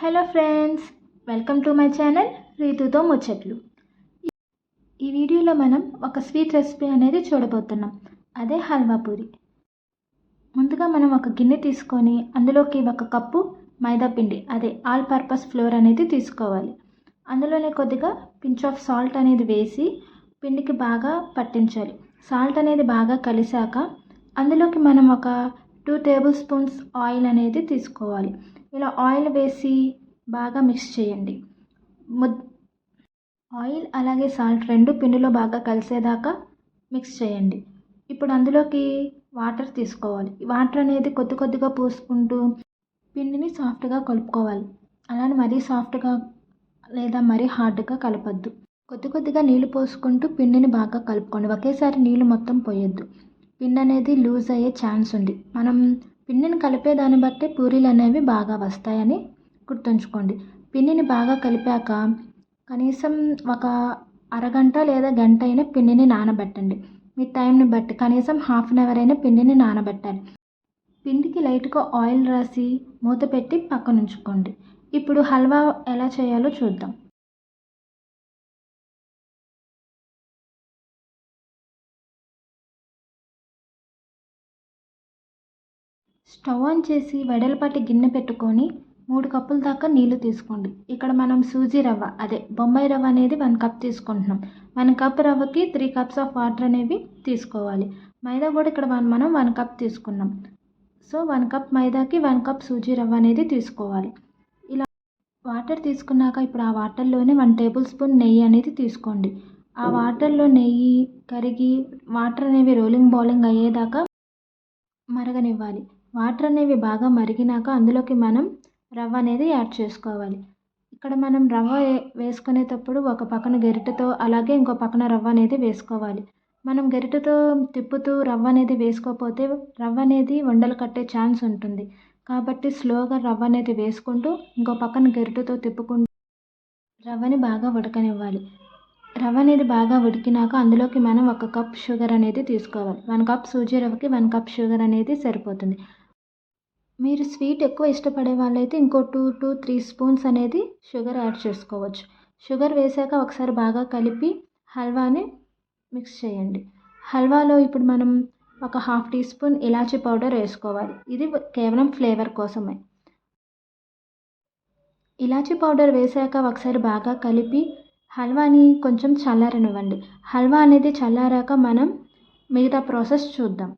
Hello friends welcome to my channel రీతుతో ముచ్చట్లు. ఈ వీడియోలో మనం ఒక స్వీట్ రెసిపీ అనేది చూడబోతున్నాం అదే హల్వా పూరి. ముందుగా మనం ఒక గిన్నె తీసుకొని అందులోకి ఒక కప్పు మైదా పిండి అదే ఆల్ పర్పస్ ఫ్లోర్ అనేది తీసుకోవాలి. అందులోనే కొద్దిగా పించ్ ఆఫ్ సాల్ట్ అనేది వేసి పిండికి బాగా పట్టించాలి. సాల్ట్ అనేది బాగా కలిసాక అందులోకి మనం ఒక టూ టేబుల్ స్పూన్స్ ఆయిల్ అనేది తీసుకోవాలి. ఇలా ఆయిల్ వేసి బాగా మిక్స్ చేయండి. ముద్ ఆయిల్ అలాగే సాల్ట్ రెండు పిండిలో బాగా కలిసేదాకా మిక్స్ చేయండి. ఇప్పుడు అందులోకి వాటర్ తీసుకోవాలి. వాటర్ అనేది కొద్ది కొద్దిగా పోసుకుంటూ పిండిని సాఫ్ట్గా కలుపుకోవాలి. అలానే మరీ సాఫ్ట్గా లేదా మరీ హార్డ్గా కలపద్దు. కొద్ది కొద్దిగా నీళ్ళు పోసుకుంటూ పిండిని బాగా కలుపుకోండి. ఒకేసారి నీళ్ళు మొత్తం పోయొద్దు. పిండి అనేది లూజ్ అయ్యే ఛాన్స్ ఉంది. మనం పిండిని కలిపే దాన్ని బట్టి పూరీలు అనేవి బాగా వస్తాయని గుర్తుంచుకోండి. పిండిని బాగా కలిపాక కనీసం ఒక అరగంట లేదా గంట అయినా పిండిని నానబెట్టండి. మీ టైంని బట్టి కనీసం హాఫ్ అన్ అవర్ అయినా పిండిని నానబెట్టాలి. పిండికి లైట్గా ఆయిల్ రాసి మూత పెట్టి పక్కనుంచుకోండి. ఇప్పుడు హల్వా ఎలా చేయాలో చూద్దాం. స్టవ్ ఆన్ చేసి వెడల్పాటి గిన్నె పెట్టుకొని మూడు కప్పుల దాకా నీళ్ళు తీసుకోండి. ఇక్కడ మనం సూజీ రవ్వ అదే బొంబాయి రవ్వ అనేది వన్ కప్ తీసుకుంటున్నాం. వన్ కప్ రవ్వకి త్రీ కప్స్ ఆఫ్ వాటర్ అనేవి తీసుకోవాలి. మైదా కూడా ఇక్కడ వన్ మనం వన్ కప్ తీసుకున్నాం. సో వన్ కప్ మైదాకి వన్ కప్ సూజీ రవ్వ అనేది తీసుకోవాలి. ఇలా వాటర్ తీసుకున్నాక ఇప్పుడు ఆ వాటర్లోనే వన్ టేబుల్ స్పూన్ నెయ్యి అనేది తీసుకోండి. ఆ వాటర్లో నెయ్యి కరిగి వాటర్ అనేవి రోలింగ్ బౌలింగ్ అయ్యేదాకా మరగనివ్వాలి. వాటర్ అనేవి బాగా మరిగినాక అందులోకి మనం రవ్వ అనేది యాడ్ చేసుకోవాలి. ఇక్కడ మనం రవ్వ వేసుకునేటప్పుడు ఒక పక్కన గరిటెతో అలాగే ఇంకో పక్కన రవ్వ అనేది వేసుకోవాలి. మనం గరిటెతో తిప్పుతూ రవ్వ అనేది వేసుకోకపోతే రవ్వ అనేది వండలు కట్టే ఛాన్స్ ఉంటుంది. కాబట్టి స్లోగా రవ్వ అనేది వేసుకుంటూ ఇంకో పక్కన గరిటెతో తిప్పుకుంటూ రవ్వని బాగా ఉడకనివ్వాలి. రవ్వ అనేది బాగా ఉడికినాక అందులోకి మనం ఒక కప్ షుగర్ అనేది తీసుకోవాలి. వన్ కప్ సూజీ రవ్వకి వన్ కప్ షుగర్ అనేది సరిపోతుంది. మీరు స్వీట్ ఎక్కువ ఇష్టపడే వాళ్ళైతే ఇంకో టూ టు త్రీ స్పూన్స్ అనేది షుగర్ యాడ్ చేసుకోవచ్చు. షుగర్ వేసాక ఒకసారి బాగా కలిపి హల్వాని మిక్స్ చేయండి. హల్వాలో ఇప్పుడు మనం ఒక హాఫ్ టీ స్పూన్ ఇలాచీ పౌడర్ వేసుకోవాలి. ఇది కేవలం ఫ్లేవర్ కోసమే. ఇలాచీ పౌడర్ వేసాక ఒకసారి బాగా కలిపి హల్వాని కొంచెం చల్లారనివ్వండి. హల్వా అనేది చల్లారాక మనం మిగతా ప్రాసెస్ చూద్దాం.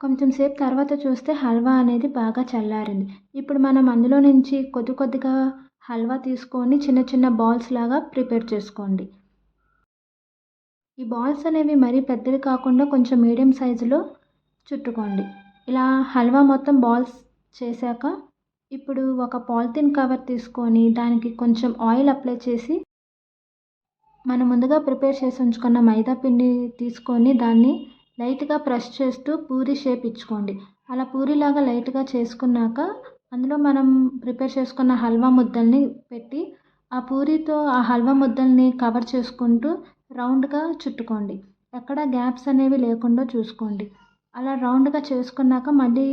కొంచెం సేపు తర్వాత చూస్తే హల్వా అనేది బాగా చల్లారింది. ఇప్పుడు మనం అందులో నుంచి కొద్ది కొద్దిగా హల్వా తీసుకొని చిన్న చిన్న బాల్స్ లాగా ప్రిపేర్ చేసుకోండి. ఈ బాల్స్ అనేవి మరీ పెద్దవి కాకుండా కొంచెం మీడియం సైజులో చుట్టుకోండి. ఇలా హల్వా మొత్తం బాల్స్ చేశాక ఇప్పుడు ఒక పాలిథిన్ కవర్ తీసుకొని దానికి కొంచెం ఆయిల్ అప్లై చేసి మనం ముందుగా ప్రిపేర్ చేసి ఉంచుకున్న మైదా పిండి తీసుకొని దాన్ని లైట్గా ప్రెస్ చేస్తూ పూరి షేప్ ఇచ్చుకోండి. అలా పూరిలాగా లైట్గా చేసుకున్నాక అందులో మనం ప్రిపేర్ చేసుకున్న హల్వా ముద్దల్ని పెట్టి ఆ పూరితో ఆ హల్వా ముద్దల్ని కవర్ చేసుకుంటూ రౌండ్గా చుట్టుకోండి. ఎక్కడ గ్యాప్స్ అనేవి లేకుండా చూసుకోండి. అలా రౌండ్గా చేసుకున్నాక మళ్ళీ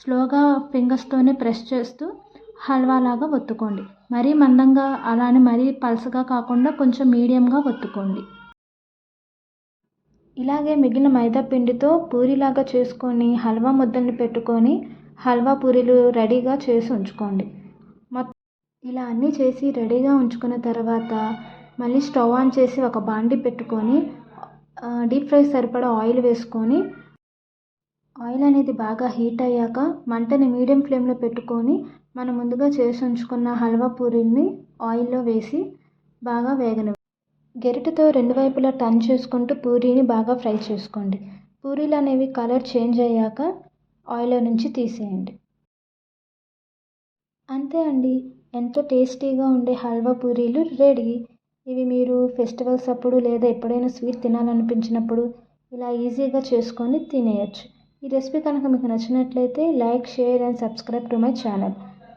స్లోగా ఫింగర్స్తోనే ప్రెస్ చేస్తూ హల్వా లాగా ఒత్తుకోండి. మరీ మందంగా అలానే మరీ పల్సగా కాకుండా కొంచెం మీడియంగా ఒత్తుకోండి. ఇలాగే మిగిలిన మైదా పిండితో పూరిలాగా చేసుకొని హల్వా ముద్దల్ని పెట్టుకొని హల్వా పూరీలు రెడీగా చేసి ఉంచుకోండి. మొత్తం ఇలా అన్నీ చేసి రెడీగా ఉంచుకున్న తర్వాత మళ్ళీ స్టవ్ ఆన్ చేసి ఒక బాండి పెట్టుకొని డీప్ ఫ్రై సరిపడా ఆయిల్ వేసుకొని ఆయిల్ అనేది బాగా హీట్ అయ్యాక మంటని మీడియం ఫ్లేమ్లో పెట్టుకొని మనం ముందుగా చేసి ఉంచుకున్న హల్వా పూరీని ఆయిల్లో వేసి బాగా వేగనివ్వండి. గెరిటతో రెండు వైపులా టర్న్ చేసుకుంటూ పూరీని బాగా ఫ్రై చేసుకోండి. పూరీలు అనేవి కలర్ చేంజ్ అయ్యాక ఆయిల్లో నుంచి తీసేయండి. అంతే అండి. ఎంతో టేస్టీగా ఉండే హల్వా పూరీలు రెడీ. ఇవి మీరు ఫెస్టివల్స్ అప్పుడు లేదా ఎప్పుడైనా స్వీట్ తినాలనిపించినప్పుడు ఇలా ఈజీగా చేసుకొని తినేయచ్చు. ఈ రెసిపీ కనుక మీకు నచ్చినట్లయితే like share and subscribe to my channel.